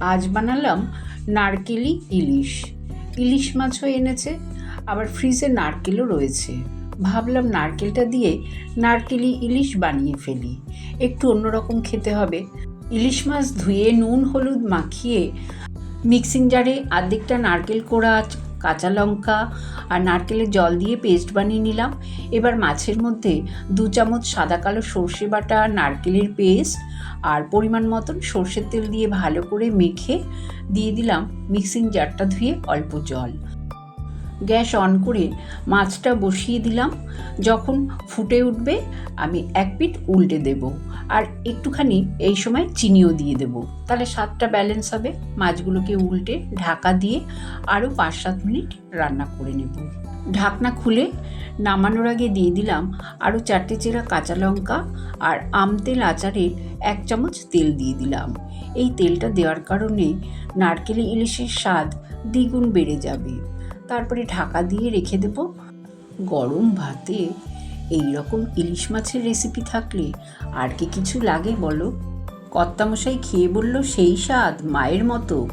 আজ বানালাম নারকেলি ইলিশ। ইলিশ মাছও এনেছে, আবার ফ্রিজে নারকেলও রয়েছে। ভাবলাম নারকেলটা দিয়ে নারকেলি ইলিশ বানিয়ে ফেলি। একটু অন্যরকম খেতে হবে। ইলিশ মাছ ধুয়ে নুন, হলুদ মাখিয়ে মিক্সিং জারে আর্ধেকটা নারকেল কোড়া কাঁচা লঙ্কা আর নারকেলের জল দিয়ে পেস্ট বানিয়ে নিলাম। এবার মাছের মধ্যে দু চামচ সাদা কালো সর্ষে বাটা নারকেলের পেস্ট আর পরিমাণ মতন সর্ষের তেল দিয়ে ভালো করে মেখে দিয়ে দিলাম মিক্সিং জারটা ধুয়ে অল্প জল। গ্যাস অন করে মাছটা বসিয়ে দিলাম। যখন ফুটে উঠবে, আমি এক পিট উল্টে দেব আর একটুখানি এই সময় চিনিও দিয়ে দেব। তাহলে স্বাদটা ব্যালেন্স হবে। মাছগুলোকে উল্টে ঢাকা দিয়ে আরও পাঁচ সাত মিনিট রান্না করে নেব। ঢাকনা খুলে নামানোর আগে দিয়ে দিলাম আরও চারটে চেরা কাঁচা লঙ্কা আর আম তেল আচারের এক চামচ তেল দিয়ে দিলাম। এই তেলটা দেওয়ার কারণে নারকেল ইলিশের স্বাদ দ্বিগুণ বেড়ে যাবে। তারপরে ঢাকা দিয়ে রেখে দেব। গরম ভাতে এই রকম ইলিশ মাছের রেসিপি থাকলে আর কি কিছু লাগে বলো? কর্তামশাই খেয়ে বলল, সেই স্বাদ, মায়ের মতো।